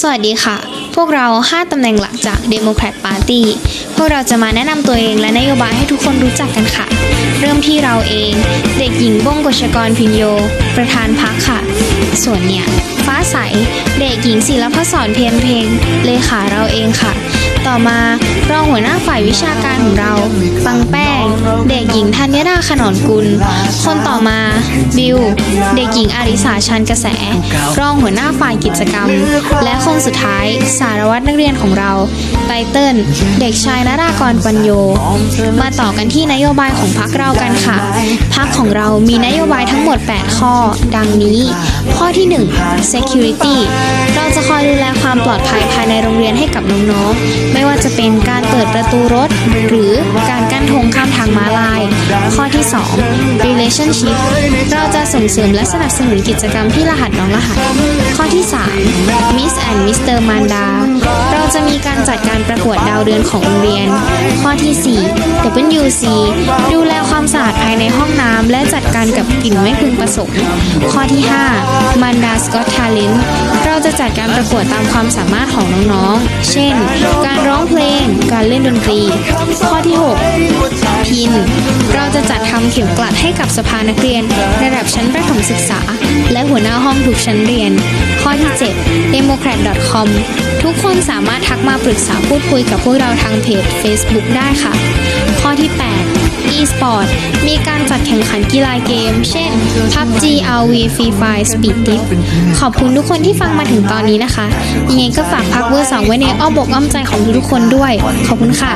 สวัสดีค่ะ พวกเรา 5 ตำแหน่งหลักจาก Democrat Party พวกเราจะมาแนะนำตัวเองและนโยบายให้ทุกคนรู้จักกันค่ะ เริ่มที่เราเอง เด็กหญิงบ้งกชกรพินโย ประธานพักค่ะ ส่วนเนี่ย ฟ้าใส เด็กหญิงศิลปศรเพียนเพลง เลขาเราเองค่ะ ต่อมารองหัวหน้าฝ่ายวิชาการของเรา ปังแป้ง เด็กหญิงธัญดาขนอนกุล คนต่อมา บิว เด็กหญิงอาริสาชันกระแส รองหัวหน้าฝ่ายกิจกรรม และคนสุดท้ายสารวัตรนักเรียนของเรา ไตเติ้ล เด็กชายนรากรปัญโย มาต่อกันที่นโยบายของพักเรากันค่ะ พักของเรามีนโยบายทั้งหมด 8 ข้อ ดังนี้ ข้อที่ 1 security เราจะ คอยดูแลความปลอดภัยภายในโรงเรียนให้กับน้องๆ ไม่ว่าจะเป็นการเปิดประตูรถ หรือการกั้นธงข้ามทางม้าลาย ข้อที่ 2 relationship เราจะส่งเสริมและสนับสนุนกิจกรรมที่รหัสน้องรหัส ข้อที่ 3 Miss and Mr. Manda เร จะมีการจัดการประกวดดาวเดือนของโรงเรียน ข้อที่ 4 WC ดูแลความสะอาดภายในห้องน้ำและจัดการกับกลิ่นไม่พึงประสงค์ ข้อที่5 Manda Scott Talent เราจะจัดการประกวดตามความสามารถของน้องๆ เช่น การร้องเพลง การเล่นดนตรี ข้อที่ 6 พิน เราจะจัดทำเข็มกลัดให้กับสภานักเรียน ระดับชั้นประถมศึกษา และหัวหน้าห้องทุกชั้นเรียน ข้อที่ 7 democrat.com ทุกคนสามารถทักมาปรึกษาพูดคุยกับพวกเราทางเพจ Facebook ได้ค่ะ ข้อที่ 8 e-sport มีการจัดแข่งขันกีฬาเกม เช่น PUBG RV Free Fire Speed Dip ขอบคุณทุกคนที่ฟังมาถึงตอนนี้นะคะ ยังไงก็ฝากพักเวอร์สองไว้ในอ้อมอกอ้อมใจของทุกๆคนด้วย ขอบคุณค่ะ